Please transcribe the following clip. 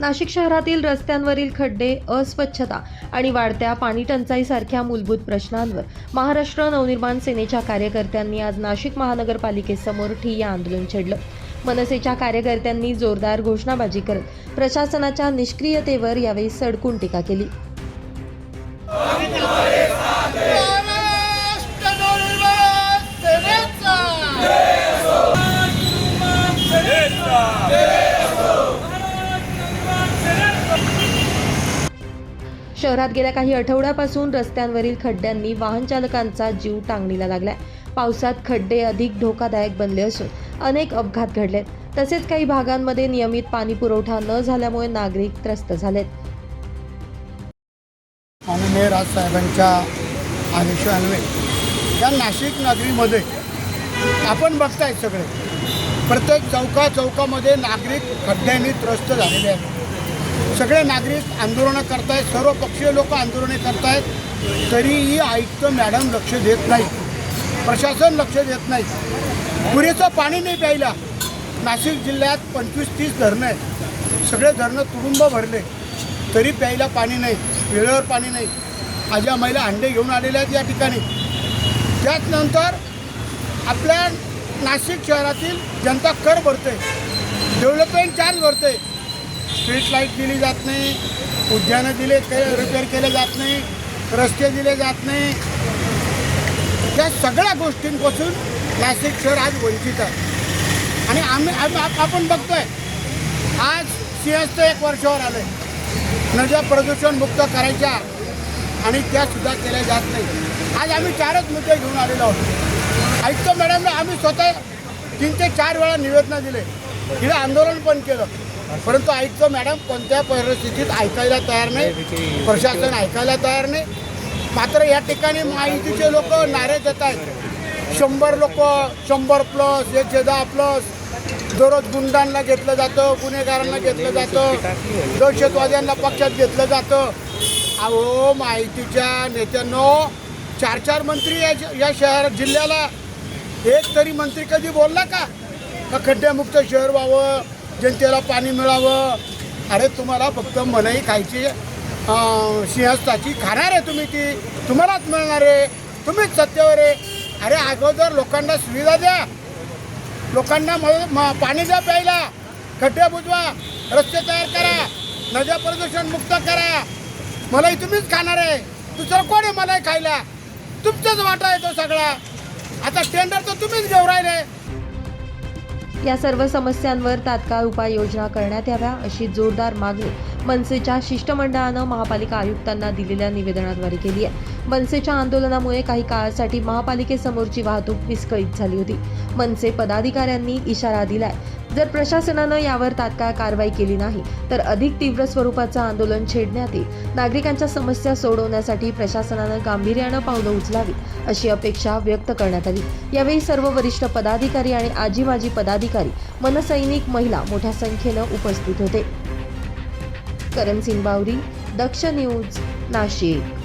नाशिक शहरातील रस्त्यांवरील खड्डे अस्वच्छता आणि वाढत्या पाणी टंचाईसारख्या मूलभूत प्रश्नांवर महाराष्ट्र नवनिर्माण सेनेच्या कार्यकर्त्यांनी आज नाशिक महानगरपालिकेसमोर ठिय्या आंदोलन छेडलं. मनसेच्या कार्यकर्त्यांनी जोरदार घोषणाबाजी करत प्रशासनाच्या निष्क्रियतेवर यावेळी सडकून टीका केली. शहरात गेल्या काही आठवड्यापासून रस्त्यांवरील खड्ड्यांनी वाहन चालकांचा जीव टांगणीला लागलाय. पावसात खड्डे अधिक धोकादायक बनले असून अनेक अपघात घडलेत. तसेच काही भागांमध्ये नियमित पाणी पुरवठा न झाल्यामुळे नागरिक त्रस्त झालेत. माननीय राजसाहेबांच्या आदेशान्वये या नाशिक नगरीमध्ये आपण बघताय सगळे. प्रत्येक चौका चौकामध्ये नागरिक खड्ड्यांनी त्रस्त झालेले आहेत. सगळे नागरिक आंदोलनं करतायत सर्व पक्षीय लोक आंदोलने करतायत तरीही आयुक्त मॅडम लक्ष देत नाही प्रशासन लक्ष देत नाही. पुरेचं पाणी नाही प्यायला. नाशिक जिल्ह्यात पंचवीस तीस धरणं आहेत. सगळे धरणं तुडुंब भरले. तरी प्यायला पाणी नाही वेळेवर पाणी नाही. माझ्या महिला अंडे घेऊन आलेल्या आहेत या ठिकाणी. त्याचनंतर आपल्या नाशिक शहरातील जनता कर भरते डेव्हलपमेंट चार्ज भरते. स्ट्रीट लाइट दिली जात नाही उद्यानं दिले रिपेअर केले जात नाही रस्ते दिले जात नाही. त्या सगळ्या गोष्टींपासून नाशिक शहर आज वंचित आहे. आणि आम्ही आपण बघतोय आज सिंहस्थ एक वर्षावर आलं नद्या प्रदूषण मुक्त करायच्या आणि त्या सुद्धा केल्या जात नाही. आज आम्ही चारच मुद्दे घेऊन आलेलो आहोत. ऐकतो मॅडम आम्ही स्वतः तीन ते चार वेळा निवेदनं दिले. तिला आंदोलन पण केलं. परंतु आयुक्त मॅडम कोणत्या परिस्थितीत ऐकायला तयार नाही प्रशासन ऐकायला तयार नाही. मात्र या ठिकाणी माहितीचे लोक नारे देत आहेत. शंभर लोक शंभर प्लस एकशे दहा प्लस दररोज गुंडांना घेतलं जातं गुन्हेगारांना घेतलं जातं. दहशतवाद्यांना पक्षात घेतलं जातं. अहो माहितीच्या नेत्यांनो चार चार मंत्री या या शहर जिल्ह्याला एक तरी मंत्री कधी बोलला का? का खड्ड्यामुक्त शहर व्हावं. जनतेला पाणी मिळावं. अरे तुम्हाला फक्त मनाई खायची सिंहस्थाची खाणार आहे तुम्ही ती. तुम्हालाच मिळणार आहे. तुम्हीच सत्तेवर आहे. अरे अगोदर लोकांना सुविधा द्या. लोकांना म- म- पाणी द्या प्यायला. खड्डे बुजवा. रस्ते तयार करा. नद्या प्रदूषण मुक्त करा. मलाई तुम्हीच खाणार आहे. दुसरं कोण आहे मलाई खायला? तुमचाच वाटा येतो सगळा. आता टेंडर तर तुम्हीच घेऊ राहिले. या सर्व समस्यांवर तात्काळ उपाययोजना करण्यात याव्या अशी जोरदार मागणी मनसेच्या शिष्टमंडळानं महापालिका आयुक्तांना दिलेल्या निवेदनाद्वारे केली आहे. मनसेच्या आंदोलनामुळे काही काळासाठी महापालिकेसमोरची वाहतूक विस्कळीत झाली होती. मनसे पदाधिकाऱ्यांनी इशारा दिलाय. जर प्रशासनानं यावर तात्काळ कारवाई केली नाही तर अधिक तीव्र स्वरूपाचं आंदोलन छेडण्यात येईल. नागरिकांच्या समस्या सोडवण्यासाठी प्रशासनानं गांभीर्यानं पावलं उचलावी अशी अपेक्षा व्यक्त करण्यात आली. यावेळी सर्व वरिष्ठ पदाधिकारी आणि आजी माजी पदाधिकारी मनसैनिक महिला मोठ्या संख्येनं उपस्थित होते. करण सिंग बावरी दक्ष न्यूज नाशिक.